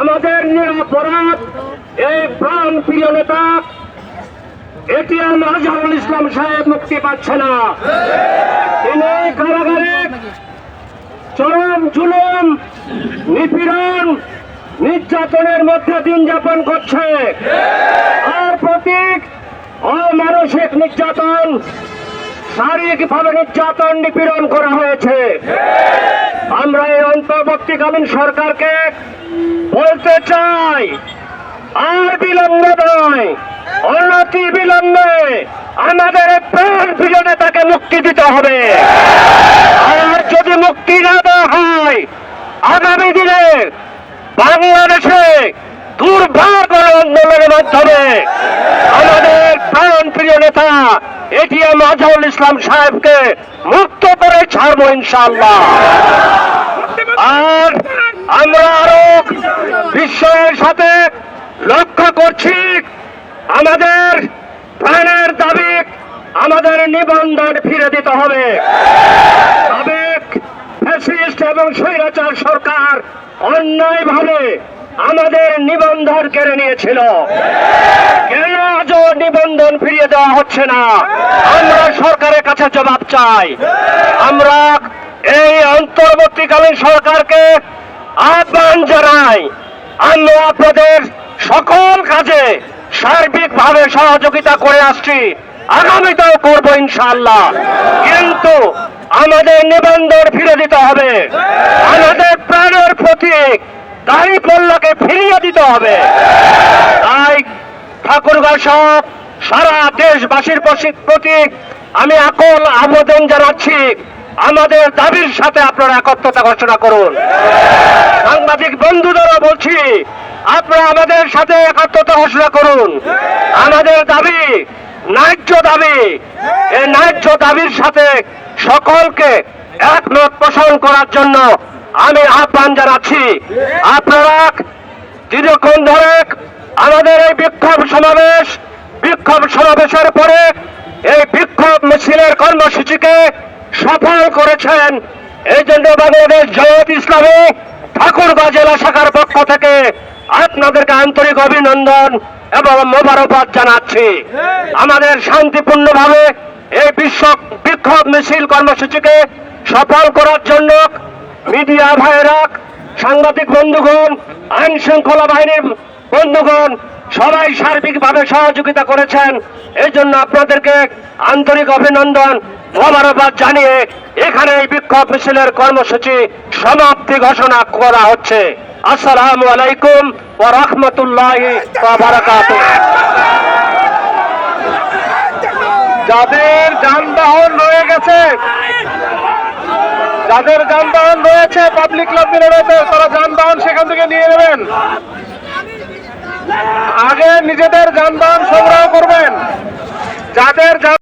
আমাদের নিরাপরাধ এই প্রাণ প্রিয় নেতা, এটিএম আজহারুল ইসলাম সাহেব মুক্তি পাচ্ছে না। তিনি কারাগারে চরম জুলুম, নিপীড়ন, নির্যাতনের মধ্যে দিন যাপন করছে। আর প্রতীক, অমানসিক নির্যাতন, শারীরিকভাবে নির্যাতন, নিপীড়ন করা হয়েছে। আমরা এই অন্তর্বর্তীকালীন সরকারকে বলতে চাই, আর বিলম্ব নয়, অনতি বিলম্বে আমাদের প্রাণ প্রিয় নেতাকে মুক্তি দিতে হবে। আর যদি মুক্তি না দেওয়া হয়, আগামী দিনে বাংলাদেশে দুর্ভাগ্য আন্দোলনের মাধ্যমে আমাদের প্রাণ প্রিয় নেতা এটিএম আজহারুল ইসলাম সাহেবকে মুক্ত করে ছাড়বো ইনশাআল্লাহ। আর আমরা আরও বিশ্বের সাথে লক্ষ্য করছি, আমাদের প্রাণের দাবি আমাদের নিবন্ধন ফিরে দিতে হবে। এবং স্বৈরাচার সরকার অন্যায়ভাবে আমাদের নিবন্ধন কেড়ে নিয়েছিল। কেন আজও নিবন্ধন ফিরিয়ে দেওয়া হচ্ছে না? আমরা সরকারের কাছে জবাব চাই। আমরা এই অন্তর্বর্তীকালীন সরকারকে আহ্বান জানাই আমরা আপনাদের সকল কাজে সার্বিকভাবে সহযোগিতা করে আসছি। আগামীতেও করব ইনশাআল্লাহ। কিন্তু আমাদের নিবন্ধন ফিরে দিতে হবে। আমাদের প্রাণের প্রতীক দাড়ি পল্লাকে ফিরিয়ে দিতে হবে। তাই ঠাকুরগাঁ সব সারা দেশবাসীর প্রসি- প্রতি আমি আকল আবেদন জানাচ্ছি। আমাদের দাবির সাথে আপনারা একত্রতা ঘোষণা করুন। সাংবাদিক বন্ধুদেরও বলছি, আপনারা আমাদের সাথে একাত্মতা ঘোষণা করুন। আমাদের দাবি, ন্যায্য দাবি, এই ন্যায্য দাবির সাথে সকলকে একমত পোষণ করার জন্য আমি আহ্বান জানাচ্ছি। আপনারা দীর্ঘক্ষণ ধরে আমাদের এই বিক্ষোভ সমাবেশ, বিক্ষোভ সমাবেশের পরে এই বিক্ষোভ মিছিলের কর্মসূচিকে সফল করেছেন এই জন্য বাংলাদেশ জয়ত ইসলামী ঠাকুরগাঁ জেলা শাখার পক্ষ থেকে আপনাদেরকে আন্তরিক অভিনন্দন এবং মোবারকবাদ জানাচ্ছি। আমাদের শান্তিপূর্ণভাবে এই বিশ্ব বিক্ষোভ মিছিল কর্মসূচিকে সফল করার জন্য মিডিয়া ভাইরা সাংবাদিক বন্ধুগণ আইন শৃঙ্খলা বাহিনীর বন্ধুগণ, সবাই সার্বিকভাবে সহযোগিতা করেছেন। এই জন্য আপনাদেরকে আন্তরিক অভিনন্দন মোবারকবাদ জানিয়ে এখানে এই বিক্ষোভ মিছিলের কর্মসূচি সমাপ্তি ঘোষণা করা হচ্ছে। আসসালামু আলাইকুম ওয়া রাহমাতুল্লাহি যাদের যানবাহন রয়ে গেছে, যাদের যানবাহন রয়েছে পাবলিক ক্লাব রয়েছে, তারা যানবাহন সেখান থেকে নিয়ে নেবেন। আগে নিজেদের যানবাহন সংগ্রহ করবেন। যাদের